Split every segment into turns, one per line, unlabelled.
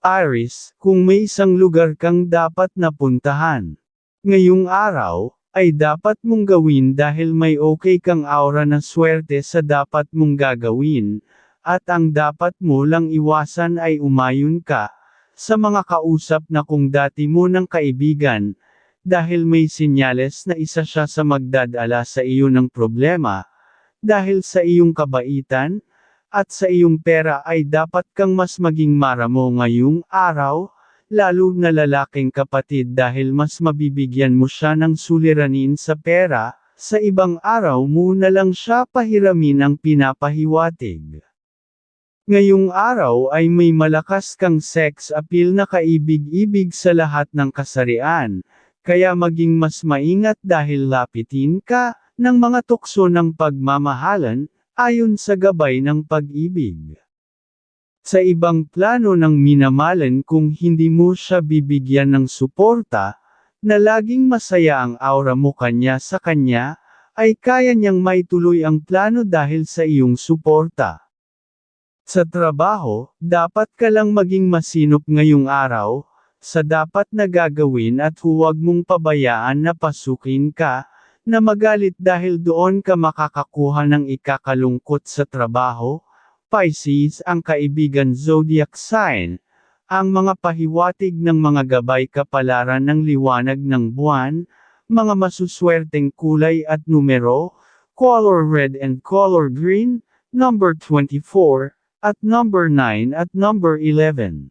Aris, kung may isang lugar kang dapat na puntahan. Ngayong araw, ay dapat mong gawin dahil may okay kang aura na swerte sa dapat mong gagawin, at ang dapat mo lang iwasan ay umayon ka, sa mga kausap na kung dati mo ng kaibigan, dahil may sinyales na isa siya sa magdadala sa iyo ng problema, dahil sa iyong kabaitan, at sa iyong pera ay dapat kang mas maging maramo ngayong araw, lalo na lalaking kapatid dahil mas mabibigyan mo siya ng suliranin sa pera, sa ibang araw mo na lang siya pahiramin ang pinapahiwatig. Ngayong araw ay may malakas kang sex appeal na kaibig-ibig sa lahat ng kasarian, kaya maging mas maingat dahil lapitin ka, ng mga tukso ng pagmamahalan, ayon sa gabay ng pag-ibig. Sa ibang plano ng minamalan kung hindi mo siya bibigyan ng suporta, na laging masaya ang aura mo kanya sa kanya, ay kaya niyang maituloy ang plano dahil sa iyong suporta. Sa trabaho, dapat ka lang maging masinop ngayong araw, sa dapat na gagawin at huwag mong pabayaan na pasukin ka, na magalit dahil doon ka makakakuha ng ikakalungkot sa trabaho. Pisces ang kaibigan zodiac sign, ang mga pahiwatig ng mga gabay kapalaran ng liwanag ng buwan, mga masuswerteng kulay at numero, color red and color green, number 24, at number 9 at number 11.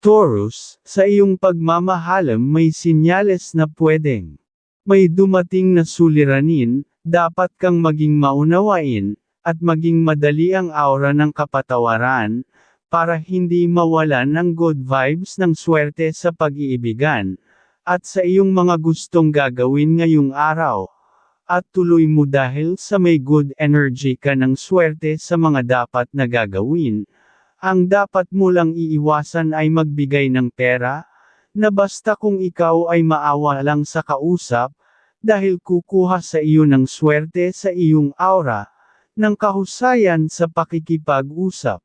Taurus, sa iyong pagmamahalam may sinyales na pwedeng may dumating na suliranin, dapat kang maging maunawain, at maging madali ang aura ng kapatawaran, para hindi mawalan ng good vibes ng swerte sa pag-iibigan, at sa iyong mga gustong gagawin ngayong araw. At tuloy mo dahil sa may good energy ka ng swerte sa mga dapat na gagawin. Ang dapat mo lang iiwasan ay magbigay ng pera, na basta kung ikaw ay maawa lang sa kausap, dahil kukuha sa iyo ng swerte sa iyong aura, ng kahusayan sa pakikipag-usap.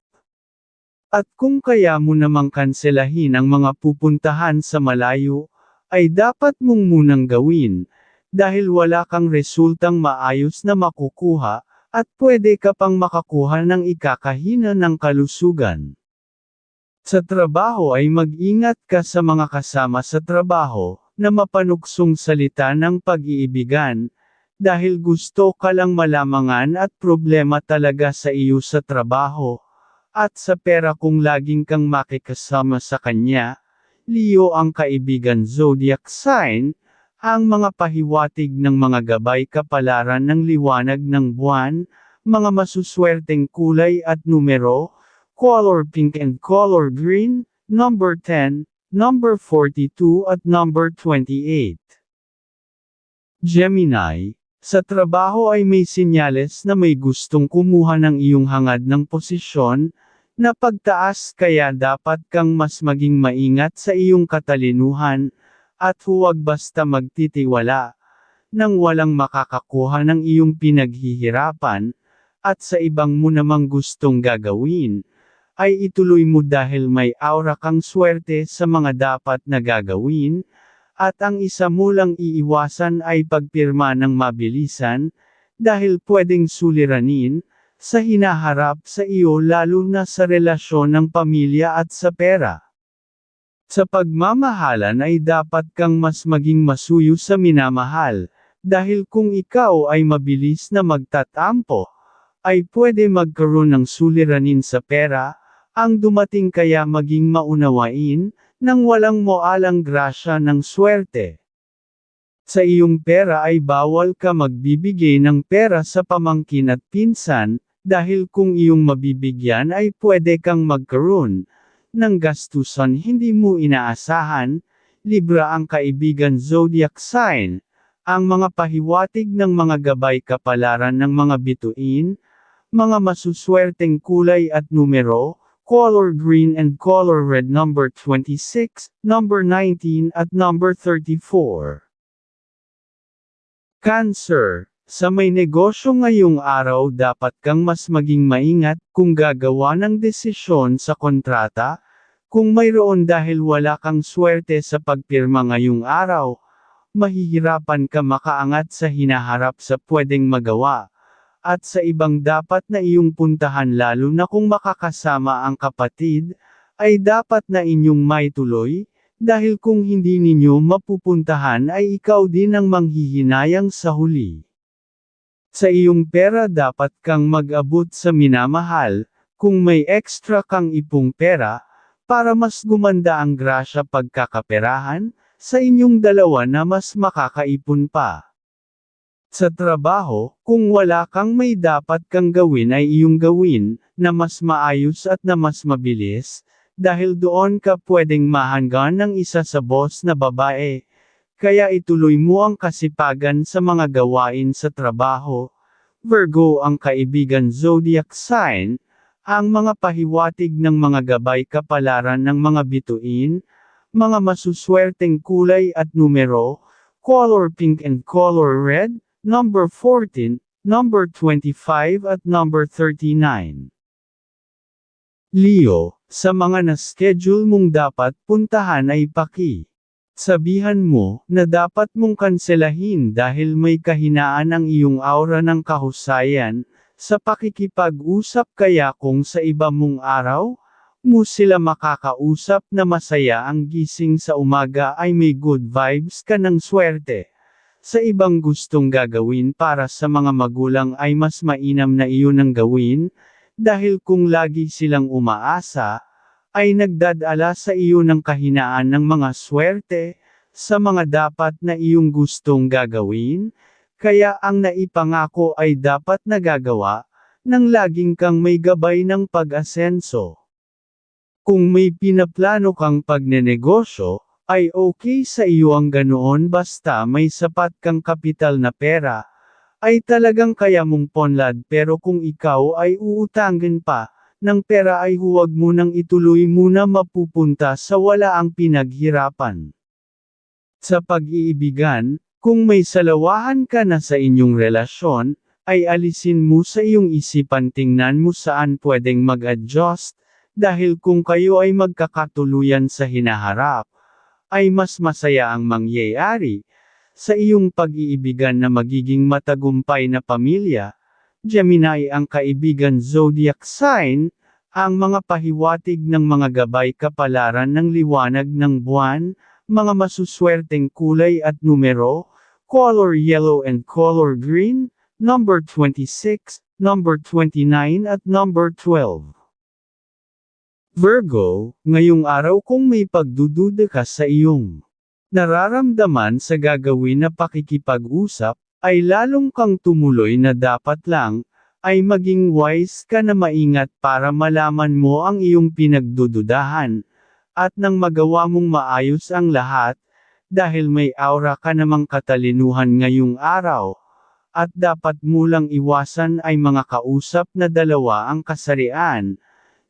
At kung kaya mo namang kanselahin ang mga pupuntahan sa malayo, ay dapat mong munang gawin, dahil wala kang resultang maayos na makukuha, at pwede ka pang makakuha ng ikakahina ng kalusugan. Sa trabaho ay mag-ingat ka sa mga kasama sa trabaho, na mapanuksong salita ng pag-iibigan, dahil gusto ka lang malamangan at problema talaga sa iyo sa trabaho, at sa pera kung laging kang makikasama sa kanya, Leo ang kaibigan zodiac sign, ang mga pahiwatig ng mga gabay kapalaran ng liwanag ng buwan, mga masuswerteng kulay at numero, color pink and color green, number 10, number 42 at number 28. Gemini, sa trabaho ay may sinyales na may gustong kumuha ng iyong hangad ng posisyon, na pagtaas kaya dapat kang mas maging maingat sa iyong katalinuhan, at huwag basta magtitiwala, nang walang makakakuha ng iyong pinaghihirapan, at sa ibang mo namang gustong gagawin, ay ituloy mo dahil may aura kang swerte sa mga dapat na gagawin, at ang isa mo lang iiwasan ay pagpirma ng mabilisan, dahil pwedeng suliranin, sa hinaharap sa iyo lalo na sa relasyon ng pamilya at sa pera. Sa pagmamahalan ay dapat kang mas maging masuyo sa minamahal, dahil kung ikaw ay mabilis na magtatampo, ay pwede magkaroon ng suliranin sa pera, ang dumating kaya maging maunawain, nang walang moalang grasya ng swerte. Sa iyong pera ay bawal ka magbibigay ng pera sa pamangkin at pinsan, dahil kung iyong mabibigyan ay pwede kang magkaroon, ng gastusan hindi mo inaasahan, Libra ang kaibigan zodiac sign, ang mga pahiwatig ng mga gabay kapalaran ng mga bituin, mga masuswerteng kulay at numero, color green and color red number 26, number 19 at number 34. Cancer, sa may negosyo ngayong araw dapat kang mas maging maingat kung gagawa ng desisyon sa kontrata, Kung mayroon dahil wala kang swerte sa pagpirma ngayong araw, mahihirapan ka makaangat sa hinaharap sa pwedeng magawa, at sa ibang dapat na iyong puntahan lalo na kung makakasama ang kapatid, ay dapat na inyong maituloy, dahil kung hindi ninyo mapupuntahan ay ikaw din ang manghihinayang sa huli. Sa iyong pera dapat kang mag-abot sa minamahal, kung may extra kang ipong pera, para mas gumanda ang grasya pagkakaperahan, sa inyong dalawa na mas makakaipon pa. Sa trabaho, kung wala kang may dapat kang gawin ay iyong gawin, na mas maayos at na mas mabilis, dahil doon ka pwedeng mahanggan ng isa sa boss na babae. Kaya ituloy mo ang kasipagan sa mga gawain sa trabaho. Virgo ang kaibigan zodiac sign, ang mga pahiwatig ng mga gabay kapalaran ng mga bituin, mga masuswerteng kulay at numero, color pink and color red, number 14, number 25 at number 39. Leo, sa mga na-schedule mong dapat puntahan ay paki. Sabihan mo na dapat mong kanselahin dahil may kahinaan ang iyong aura ng kahusayan, sa pakikipag-usap kaya kung sa iba mong araw, mo sila makakausap na masaya ang gising sa umaga ay may good vibes ka ng swerte. Sa ibang gustong gagawin para sa mga magulang ay mas mainam na iyon ang gawin, dahil kung lagi silang umaasa, ay nagdadala sa iyo ng kahinaan ng mga swerte, sa mga dapat na iyong gustong gagawin, kaya ang naipangako ay dapat nagagawa, nang laging kang may gabay ng pag-asenso. Kung may pinaplano kang pagnenegosyo, ay okay sa iyo ang ganoon basta may sapat kang kapital na pera, ay talagang kaya mong ponlad pero kung ikaw ay uutangin pa, ng pera ay huwag mo nang ituloy muna mapupunta sa wala ang pinaghirapan. Sa pag-iibigan, kung may salawahan ka na sa inyong relasyon, ay alisin mo sa iyong isipan tingnan mo saan pwedeng mag-adjust, dahil kung kayo ay magkakatuluyan sa hinaharap, ay mas masaya ang mangyayari, sa iyong pag-iibigan na magiging matagumpay na pamilya, Gemini ang kaibigan zodiac sign, ang mga pahiwatig ng mga gabay kapalaran ng liwanag ng buwan, mga masuswerteng kulay at numero, color yellow and color green, number 26, number 29 at number 12. Virgo, ngayong araw kung may pagdududa ka sa iyong nararamdaman sa gagawin na pakikipag-usap, ay lalong kang tumuloy na dapat lang, ay maging wise ka na maingat para malaman mo ang iyong pinagdududahan, at nang magawa mong maayos ang lahat, dahil may aura ka namang katalinuhan ngayong araw. At dapat mo lang iwasan ay mga kausap na dalawa ang kasarian,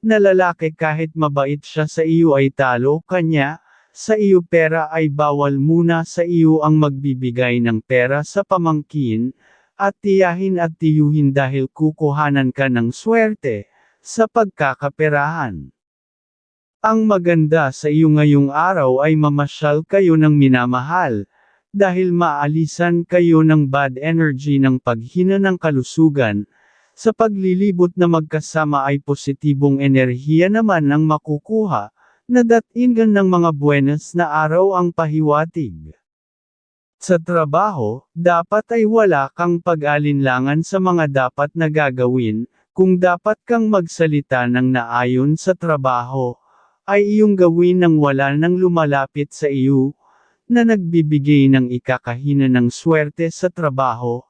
na lalaki kahit mabait siya sa iyo ay talo kanya, sa iyo pera ay bawal muna sa iyo ang magbibigay ng pera sa pamangkin, at tiyahin at tiyuhin dahil kukuhanan ka ng swerte, sa pagkakaperahan. Ang maganda sa iyo ngayong araw ay mamasyal kayo ng minamahal, dahil maalisan kayo ng bad energy ng paghina ng kalusugan, sa paglilibot na magkasama ay positibong enerhiya naman ang makukuha, na datingan ng mga buenas na araw ang pahiwatig. Sa trabaho, dapat ay wala kang pag-alinlangan sa mga dapat na gagawin, kung dapat kang magsalita ng naayon sa trabaho, ay iyong gawin nang wala nang lumalapit sa iyo, na nagbibigay ng ikakahina ng swerte sa trabaho.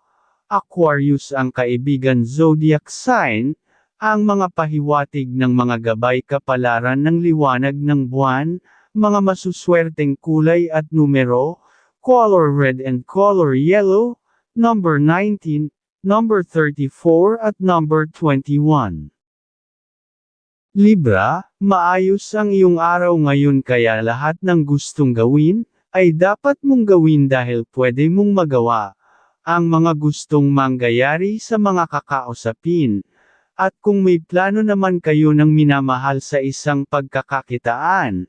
Aquarius ang kaibigan zodiac sign, ang mga pahiwatig ng mga gabay kapalaran ng liwanag ng buwan, mga masuswerteng kulay at numero, color red and color yellow, number 19, number 34 at number 21. Libra, maayos ang iyong araw ngayon kaya lahat ng gustong gawin, ay dapat mong gawin dahil pwede mong magawa. Ang mga gustong manggayari sa mga kakausapin, At kung may plano naman kayo ng minamahal sa isang pagkakakitaan,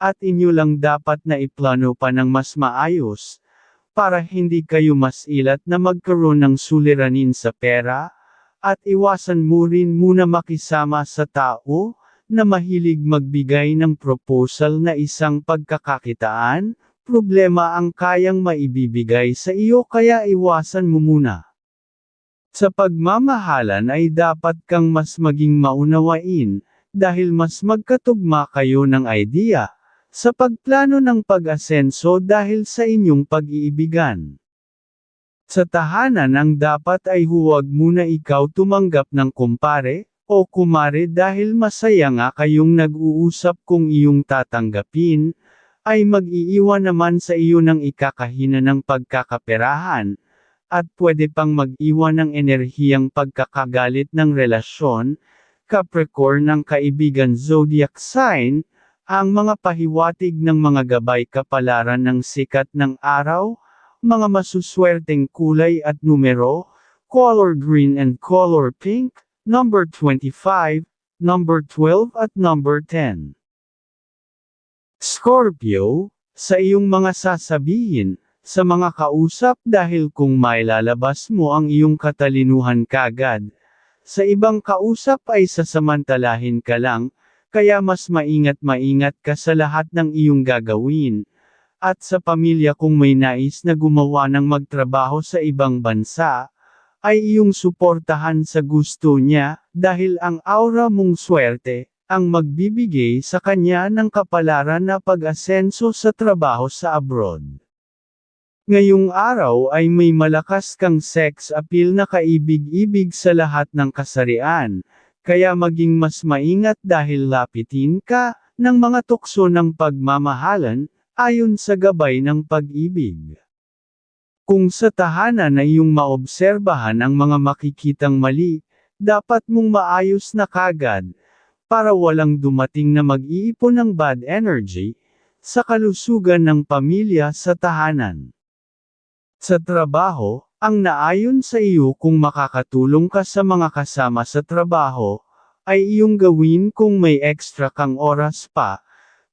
at inyo lang dapat na iplano pa ng mas maayos, para hindi kayo mas ilat na magkaroon ng suliranin sa pera, at iwasan mo rin muna makisama sa tao, na mahilig magbigay ng proposal na isang pagkakakitaan, problema ang kayang maibibigay sa iyo kaya iwasan mo muna. Sa pagmamahalan ay dapat kang mas maging maunawain, dahil mas magkatugma kayo ng idea, sa pagplano ng pag-asenso dahil sa inyong pag-iibigan. Sa tahanan ang dapat ay huwag muna ikaw tumanggap ng kumpare, o kumare dahil masaya nga kayong nag-uusap kung iyong tatanggapin, ay mag-iiwan naman sa iyo ng ikakahina ng pagkakaperahan, at pwede pang mag-iwan ng enerhiyang pagkakagalit ng relasyon, Capricorn ng kaibigan zodiac sign, ang mga pahiwatig ng mga gabay kapalaran ng sikat ng araw, mga masuswerteng kulay at numero, color green and color pink, number 25, number 12 at number 10. Scorpio, sa iyong mga sasabihin, sa mga kausap dahil kung mailalabas mo ang iyong katalinuhan kagad. Sa ibang kausap ay sasamantalahin ka lang, kaya mas maingat-maingat ka sa lahat ng iyong gagawin. At sa pamilya kung may nais na gumawa ng magtrabaho sa ibang bansa, ay iyong suportahan sa gusto niya, dahil ang aura mong swerte, ang magbibigay sa kanya ng kapalaran na pag-asenso sa trabaho sa abroad. Ngayong araw ay may malakas kang sex appeal na kaibig-ibig sa lahat ng kasarian, kaya maging mas maingat dahil lapitin ka, ng mga tukso ng pagmamahalan, ayon sa gabay ng pag-ibig. Kung sa tahanan ay iyong maobserbahan ang mga makikitang mali, dapat mong maayos na kagad, para walang dumating na mag-iipon ng bad energy, sa kalusugan ng pamilya sa tahanan. Sa trabaho, ang naayon sa iyo kung makakatulong ka sa mga kasama sa trabaho, ay iyong gawin kung may extra kang oras pa.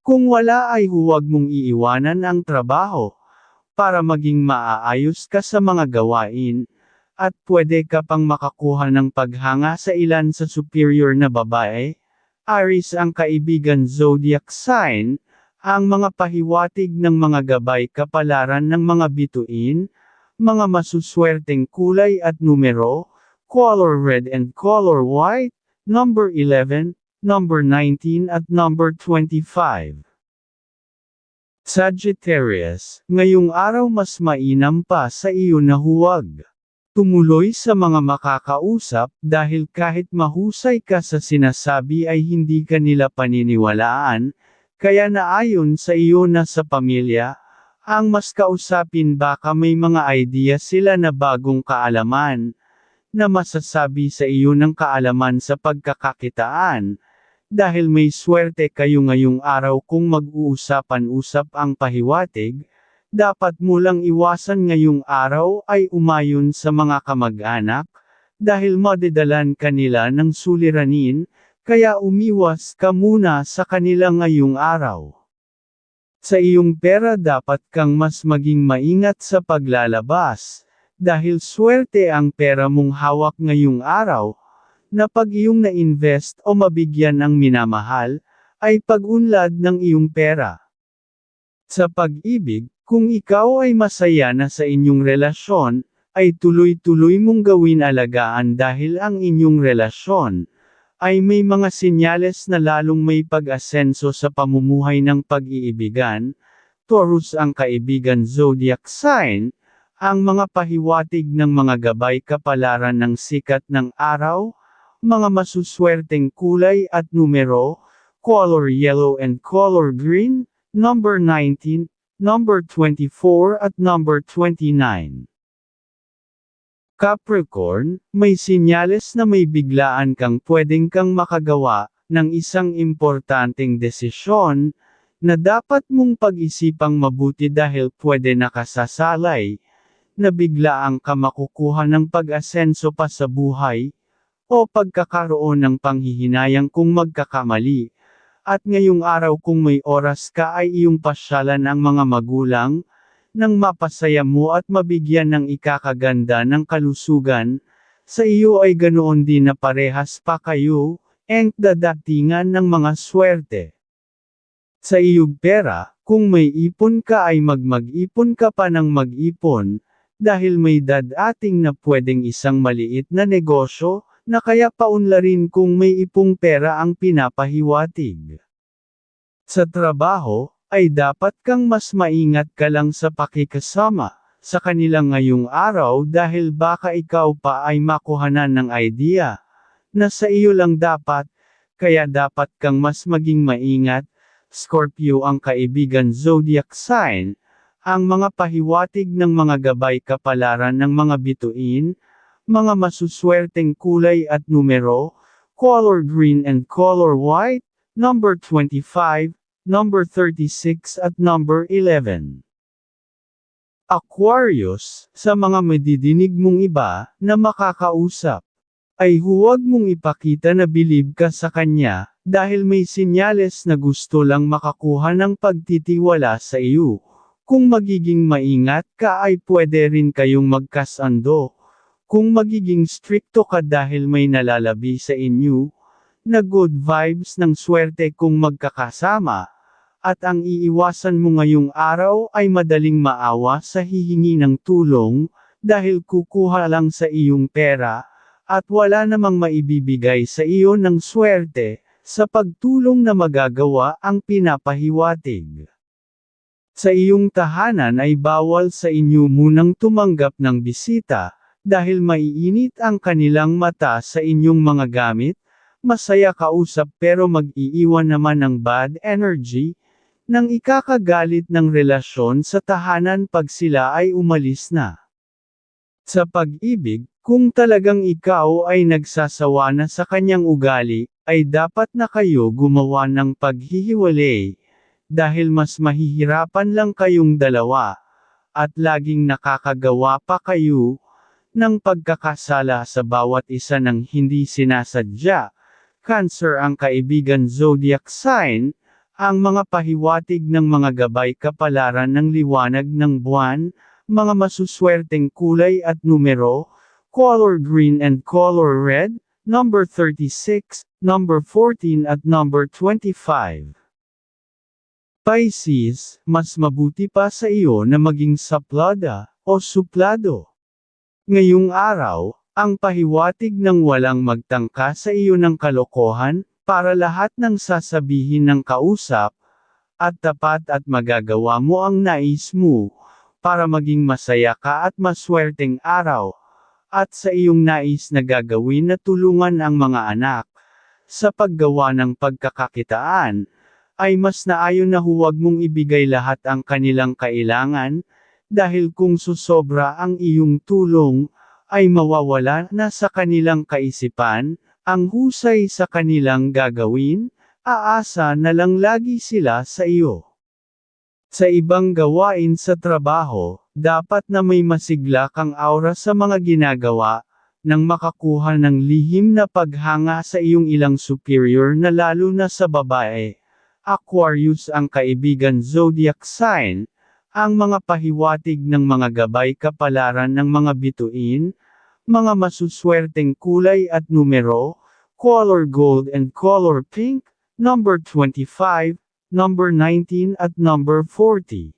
Kung wala ay huwag mong iiwanan ang trabaho, para maging maaayos ka sa mga gawain, at pwede ka pang makakuha ng paghanga sa ilan sa superior na babae. Aris ang kaibigan zodiac sign, ang mga pahiwatig ng mga gabay kapalaran ng mga bituin, mga masuswerteng kulay at numero, color red and color white, number 11, number 19 at number 25. Sagittarius, ngayong araw mas mainam pa sa iyo na huwag. Tumuloy sa mga makakausap dahil kahit mahusay ka sa sinasabi ay hindi ka nila paniniwalaan, kaya naayon sa iyo na sa pamilya, ang mas kausapin baka may mga idea sila na bagong kaalaman, na masasabi sa iyo ng kaalaman sa pagkakakitaan, dahil may swerte kayo ngayong araw kung mag-uusapan-usap ang pahiwatig, dapat mo lang iwasan ngayong araw ay umayon sa mga kamag-anak, dahil madidalan kanila ng suliranin, kaya umiwas ka muna sa kanila ngayong araw. Sa iyong pera dapat kang mas maging maingat sa paglalabas, dahil swerte ang pera mong hawak ngayong araw, na pag iyong na-invest o mabigyan ng minamahal, ay pag-unlad ng iyong pera. Sa pag-ibig, kung ikaw ay masaya na sa inyong relasyon, ay tuloy-tuloy mong gawin alagaan dahil ang inyong relasyon, ay may mga senyales na lalong may pag-asenso sa pamumuhay ng pag-iibigan, Taurus ang kaibigan zodiac sign, ang mga pahiwatig ng mga gabay kapalaran ng sikat ng araw, mga masuswerteng kulay at numero, color yellow and color green, number 19, number 24 at number 29. Capricorn, may sinyales na may biglaan kang pwedeng kang makagawa, ng isang importanteng desisyon, na dapat mong pag-isipang mabuti dahil pwede nakasasalay, na biglaang ka makukuha ng pag-asenso pa sa buhay, o pagkakaroon ng panghihinayang kung magkakamali. At ngayong araw kung may oras ka ay iyong pasyalan ang mga magulang, nang mapasaya mo at mabigyan ng ikakaganda ng kalusugan, sa iyo ay ganoon din na parehas pa kayo, ang dadatingan ng mga swerte. Sa iyong pera, kung may ipon ka ay magmag-ipon ka pa ng mag-ipon, dahil may dadating na pwedeng isang maliit na negosyo, na kaya paunlarin kung may ipong pera ang pinapahiwatig. Sa trabaho, ay dapat kang mas maingat ka lang sa pakikasama, sa kanila ngayong araw dahil baka ikaw pa ay makuhanan ng idea, na sa iyo lang dapat, kaya dapat kang mas maging maingat, Scorpio ang kaibigan zodiac sign, ang mga pahiwatig ng mga gabay kapalaran ng mga bituin, mga masuswerteng kulay at numero, color green and color white, number 25, number 36 at number 11. Aquarius, sa mga madidinig mong iba, na makakausap, ay huwag mong ipakita na bilib ka sa kanya, dahil may sinyales na gusto lang makakuha ng pagtitiwala sa iyo. Kung magiging maingat ka ay pwede rin kayong magkasando. Kung magiging stricto ka dahil may nalalabi sa inyo, na good vibes ng swerte kung magkakasama, at ang iiwasan mo ngayong araw ay madaling maawa sa hihingi ng tulong, dahil kukuha lang sa iyong pera, at wala namang maibibigay sa iyo ng swerte, sa pagtulong na magagawa ang pinapahiwatig. Sa iyong tahanan ay bawal sa inyo munang tumanggap ng bisita, dahil maiinit ang kanilang mata sa inyong mga gamit, masaya kausap pero mag-iiwan naman ng bad energy, nang ikakagalit ng relasyon sa tahanan pag sila ay umalis na. Sa pag-ibig, kung talagang ikaw ay nagsasawa na sa kanyang ugali, ay dapat na kayo gumawa ng paghihiwalay, dahil mas mahihirapan lang kayong dalawa, at laging nakakagawa pa kayo, ng pagkakasala sa bawat isa ng hindi sinasadya, Cancer ang kaibigan zodiac sign, ang mga pahiwatig ng mga gabay kapalaran ng liwanag ng buwan, mga masuswerteng kulay at numero, color green and color red, number 36, number 14 at number 25. Pisces, mas mabuti pa sa iyo na maging saplada, o suplado. Ngayong araw, ang pahiwatig ng walang magtangka sa iyo ng kalokohan, para lahat ng sasabihin ng kausap, at tapat at magagawa mo ang nais mo, para maging masaya ka at maswerteng araw, at sa iyong nais na gagawin na tulungan ang mga anak, sa paggawa ng pagkakakitaan, ay mas naayon na huwag mong ibigay lahat ang kanilang kailangan, dahil kung susobra ang iyong tulong, ay mawawala na sa kanilang kaisipan, ang husay sa kanilang gagawin, aasa na lang lagi sila sa iyo. Sa ibang gawain sa trabaho, dapat na may masigla kang aura sa mga ginagawa, nang makakuha ng lihim na paghanga sa iyong ilang superior na lalo na sa babae. Aquarius ang kaibigan zodiac sign, ang mga pahiwatig ng mga gabay kapalaran ng mga bituin, mga masuswerteng kulay at numero, color gold and color pink, number 25, number 19 at number 40.